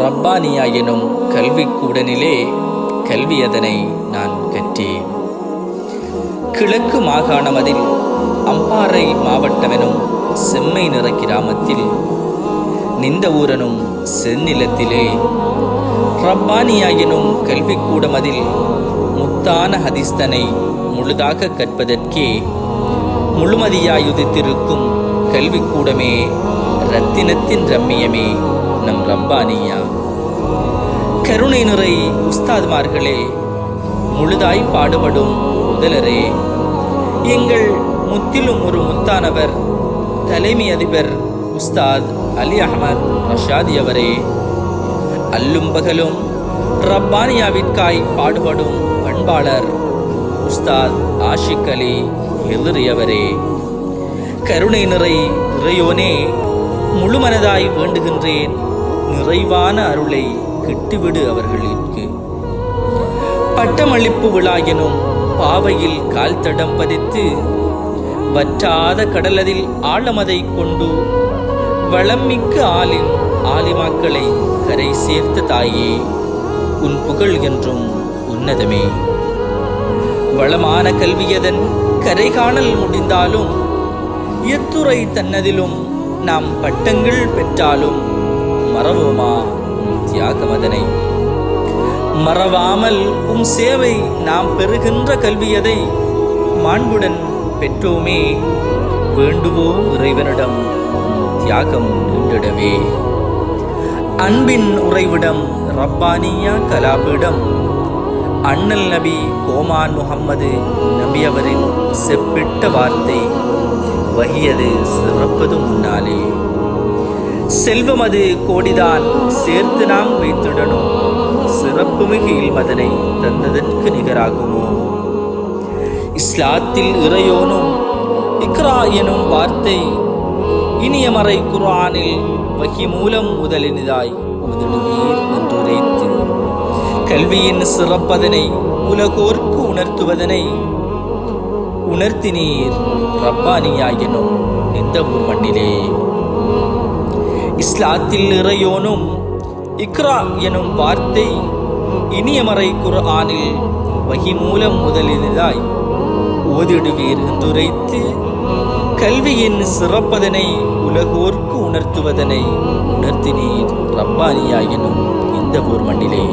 ரப்பானியா எனும் கல்விக்கூடனிலே கல்வியதனை நான் கற்றேன். கிழக்கு மாகாணமதில் அம்பாறை மாவட்டமெனும் செம்மை நிற கிராமத்தில் நிந்த ஊரனும் செந்நிலத்திலே ரப்பானியா எனும் கல்விக்கூடமதில் முத்தான ஹதிஸ்தனை முழுதாக கற்பதற்கே முழுமதியாயுதித்திருக்கும் கல்விக்கூடமே ரத்தினத்தின் ரம்மியமே. நம் ரப்பானியா கருணை நிறை உஸ்தாத்மார்களே முழுதாய் பாடுபடும் முதலரே. எங்கள் முத்திலும் ஒரு முத்தானவர் தலைமை அதிபர் உஸ்தாத் அலி அஹமத் ரஷாதி அவரே. அல்லும் பகலும் ரப்பானியாவிற்காய் பாடுபடும் பண்பாளர் உஸ்தாத் ஆஷிக் அலி எதிரியவரே கருணை நிறை இறையோனே முழுமனதாய் வேண்டுகின்றேன். நிறைவான அருளை கிட்டுவிடு அவர்களிற்கு பட்டமளிப்பு விழா எனும் பாவையில் கால் தடம் பதித்து வற்றாத கடலதில் ஆழமதை கொண்டு வளம்மிக்க ஆளின் ஆலிமாக்களை கரை சேர்த்த தாயே உன் புகழ் என்றும் உன்னதமே. வளமான கல்வியதன் கரை காணல் முடிந்தாலும் எத்துறை தன்னதிலும் நாம் பட்டங்கள் பெற்றாலும் மறவோமா? உம் தியாகமதனை. மறவாமல் உம் சேவை நாம் பெறுகின்ற கல்வியதை மாண்புடன் பெற்றோமே வேண்டுவோம் இறைவனிடம் தியாகம் நின்றிடவே அன்பின் உறைவிடம் ரப்பானியா கலாபிடம். அண்ணல் நபி கோமான் முகம்மது நபி அவரின் செப்பிட்ட வார்த்தை வகியது சிறப்பது முன்னாலே செல்வம் அது கோடிதான் சேர்த்து நாம் வைத்துடனும். சிறப்பு மிகையில் மதனை தந்ததற்கு நிகராகுமோ? இஸ்லாத்தில் இறையோனும் இக்ரா எனும் வார்த்தை இனியமறை குர்ஆனில் வகி மூலம் முதலினிதாய் உதடுவீர் என்றுரைத்து. கல்வியின் சிறப்பதனை உலகோர்க்கு உணர்த்துவதனை உணர்த்தினீர் ரப்பானியா எனும் இந்த ஊர் மண்ணிலே? இஸ்லாத்தில் நிறையோனும் இக்ரா எனும் வார்த்தை இனியமறை குர்ஆனில் வகி மூலம் முதலிலாய் ஓதிடுவீர் என்றுரைத்து கல்வியின் சிறப்பதனை உலகோர்க்கு உணர்த்துவதனை உணர்த்தினீர் ரப்பானியா எனும் இந்த ஊர் மண்ணிலே.